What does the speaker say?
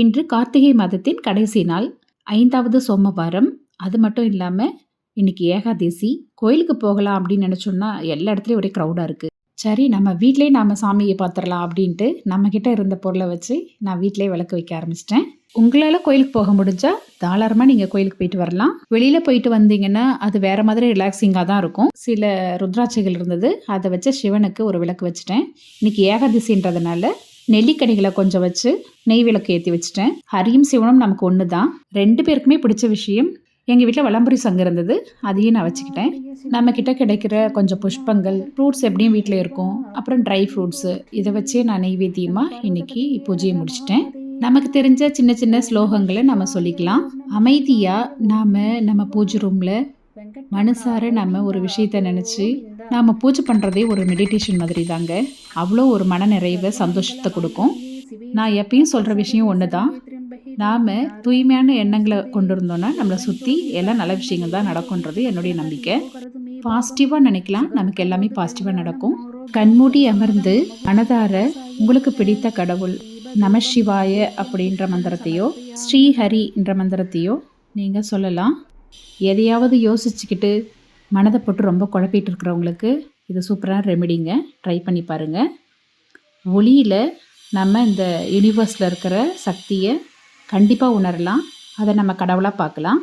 இன்று கார்த்திகை மாதத்தின் கடைசி நாள் ஐந்தாவது சோமவாரம். அது மட்டும் இல்லாமல் இன்னைக்கு ஏகாதசி கோயிலுக்கு போகலாம் அப்படின்னு நினச்சோன்னா எல்லா இடத்துலையும் ஒரே க்ரௌடாக இருக்குது சரி நம்ம வீட்டிலே நாம் சாமியை பார்த்துடலாம் அப்படின்ட்டு நம்மக்கிட்ட இருந்த பொருளை வச்சு நான் வீட்டிலே விளக்கு வைக்க ஆரம்பிச்சிட்டேன். உங்களால் கோயிலுக்கு போக முடிஞ்சா தாராளமாக நீங்கள் கோயிலுக்கு போயிட்டு வரலாம். வெளியில் போயிட்டு வந்தீங்கன்னா அது வேறு மாதிரி ரிலாக்ஸிங்காக தான் இருக்கும். சில ருத்ராட்சைகள் இருந்தது அதை வச்சு சிவனுக்கு ஒரு விளக்கு வச்சுட்டேன். இன்னைக்கு ஏகாதசின்றதுனால நெல்லிக்கனிகளை கொஞ்சம் வச்சு நெய் விளக்கு ஏற்றி வச்சுட்டேன். ஹரியும் சிவனும் நமக்கு ஒன்று தான் ரெண்டு பேருக்குமே பிடிச்ச விஷயம் எங்கள் வீட்டில் வளம்புரி சங்கம் இருந்தது அதையும் நான் வச்சுக்கிட்டேன். நம்ம கிட்ட கிடைக்கிற கொஞ்சம் புஷ்பங்கள் ஃப்ரூட்ஸ் எப்படியும் வீட்டில் இருக்கும். அப்புறம் ட்ரை ஃப்ரூட்ஸு இதை வச்சே நான் நெய்வேத்தியமாக இன்னைக்கு பூஜையை முடிச்சிட்டேன். நமக்கு தெரிஞ்ச சின்ன சின்ன ஸ்லோகங்களை நம்ம சொல்லிக்கலாம். அமைதியாக நாம் நம்ம பூஜை ரூமில் மனசார நம்ம ஒரு விஷயத்த நினச்சி நாம் பூஜை பண்ணுறதே ஒரு மெடிடேஷன் மாதிரி தாங்க அவ்வளோ ஒரு மன நிறைவை சந்தோஷத்தை கொடுக்கும். நான் எப்பயும் சொல்கிற விஷயம் ஒன்று தான் நாம் தூய்மையான எண்ணங்களை கொண்டு இருந்தோன்னா நம்மளை சுற்றி எல்லாம் நல்ல விஷயங்கள் தான் நடக்கும்ன்றது என்னுடைய நம்பிக்கை. பாசிட்டிவாக நினைக்கலாம். நமக்கு எல்லாமே பாசிட்டிவாக நடக்கும். கண்மூடி அமர்ந்து மனதார உங்களுக்கு பிடித்த கடவுள் நமசிவாய அப்படின்ற மந்திரத்தையோ ஸ்ரீஹரி என்ற மந்திரத்தையோ நீங்கள் சொல்லலாம். எதையாவது யோசிச்சுக்கிட்டு மனதை போட்டு ரொம்ப குழப்பிட்டு இருக்கிறவங்களுக்கு இது சூப்பரான ரெமெடிங்க. ட்ரை பண்ணி பாருங்கள் ஒளியில் நம்ம இந்த யூனிவர்ஸில் இருக்கிற சக்தியை கண்டிப்பாக உணரலாம். அதை நம்ம கடவுளாக பார்க்கலாம்.